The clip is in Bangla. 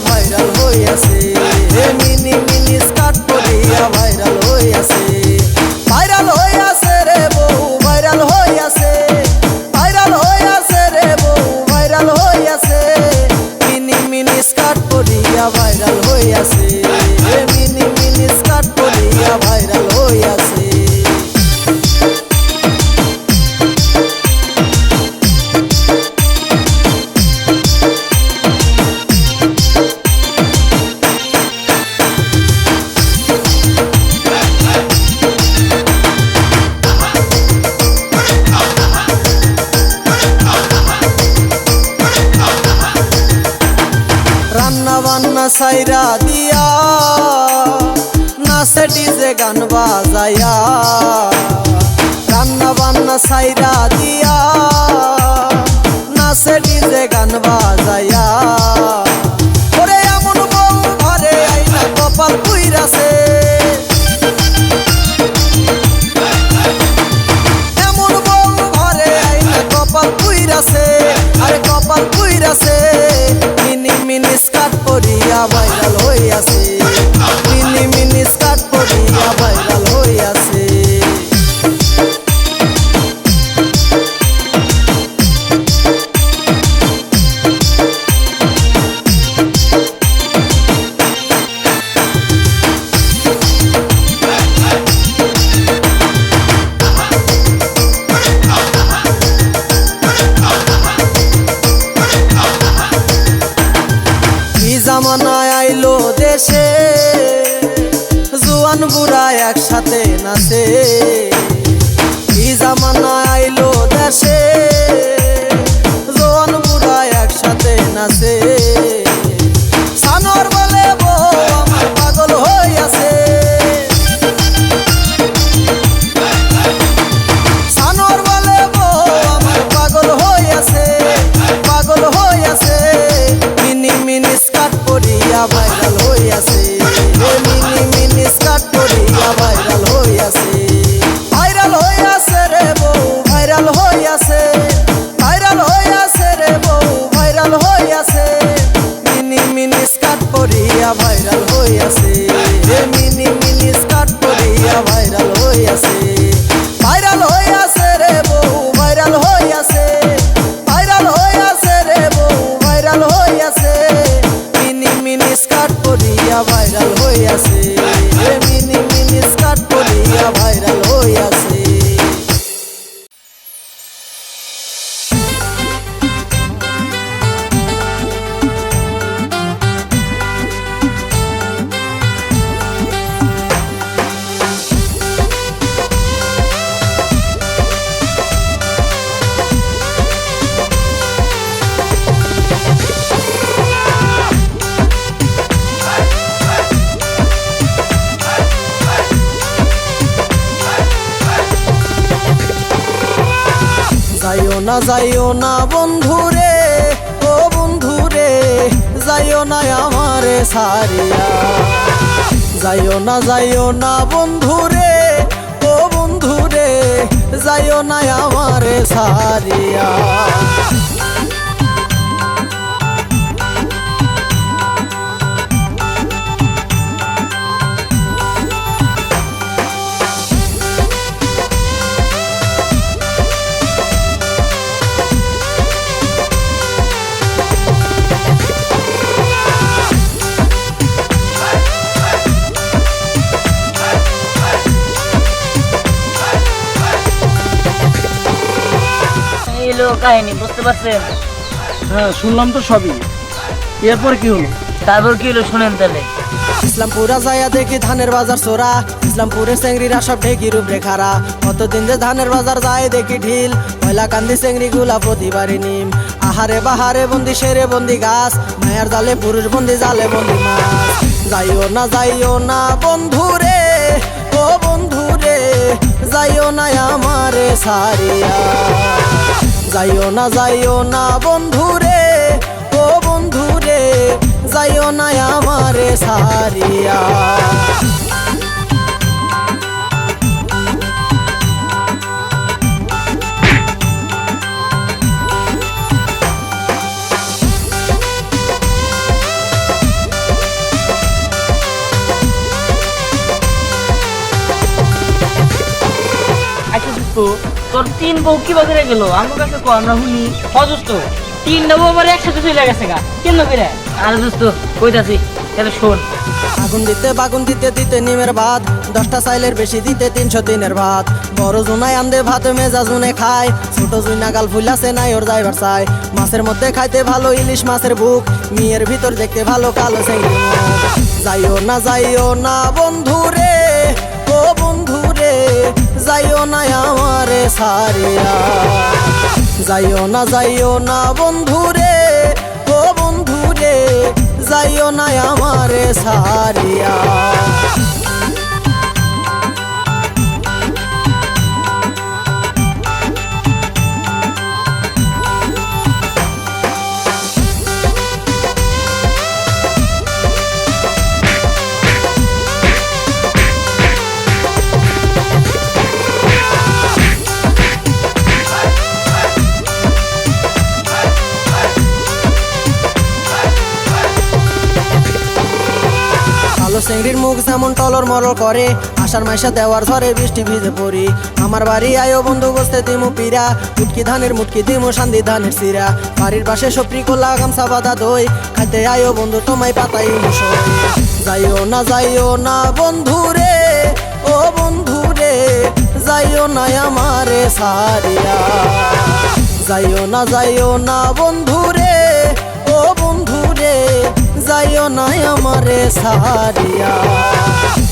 ভাইরাল হইয়াছে মিনি মিনি স্কার্ট পরিয়া ভাইরাল হইয়াছে পরিয়া ভাইরাল হইয়াছে রান্না বান্না সাইরা ডিজে গান বাজাইয়া রান্না বান্না সাইরা দিয়া নাচে ডিজে গান বাজায়া না যাইও না বন্ধুরে ও বন্ধুরে যাইও না আমারে সারিয়া যাইও না যাইও না বন্ধুরে ও বন্ধুরে যাইও না আমারে সারিয়া কাহিনী বুঝতে পারছেন? হ্যাঁ শুনলাম তো সবই। এরপর কি হলো? তারপর কি হলো শুনেন তাহলে। ইসলামপুরা যাইয়া দেখি ধানের বাজার চোরা ইসলামপুরে চেংড়িরা সব ঢেকি রূপ রেখারা কতদিন যে ধানের বাজার যায় দেখি ঢিল পয়লা কান্দি চেংড়ি গুলা প্রতিবারই নিম। আহারে বাহারে বন্দি সেরে বন্দি গাছ মায়ার জালে পুরুষ বন্দি জালে বন্দি মাছ। যাইও না যাইও না বন্ধুরে ও বন্ধুরে সারিয়া। যাইও না যাইও না বন্ধুরে ও বন্ধুরে যাইও না আমারে সারিয়া। আচ্ছা তোর তিন বউ কি বাজারে গেল? আমার কাছে কো আমরা তিনটা বউ আমার একসাথে চলে গেছে গা কেন করে আরে দোস্ত, কইতাছি শোন। আগুন দিতে, বাগুন দিতে দিতে নিমের ভাত, দশটা চাইলের বেশি দিতে তিনশো দিনের ভাত। বড় আন্দে ভাত, মেজা জুনে খায়, ছোট নাই ওর মাছের মধ্যে খাইতে ভালো ইলিশ মাছের বুক মেয়ের ভিতর দেখতে ভালো কালো মুখ। যাইও না যাইও না বন্ধুরে, ও বন্ধুরে, যাইও না সারিয়া। যাইও না যাইও না বন্ধুরে ও বন্ধুরে যাইও না আমারে সারিয়া। মুখ যেমন টলর মরল করে আষাঢ় মাইসা দেওয়ার ঝরে বৃষ্টি ভিজে পড়ি। আমার বাড়ি আয়ো বন্ধু বসতে দিমু পিরা মুটকি ধানের মুটকি দিমু শান্তি ধানের সিরা বাড়ির পাশে সপ্রি কোলা গামছা বাঁধা দই, খাইতে আয়ো বন্ধু তোমায় পাতাই যাইও না যাইও না বন্ধু রে, ও বন্ধু রে, যাইও না আমারে সারিয়া। যাইও না যাইও না বন্ধু রে ও বন্ধু রে যাইও না আমারে সারিয়া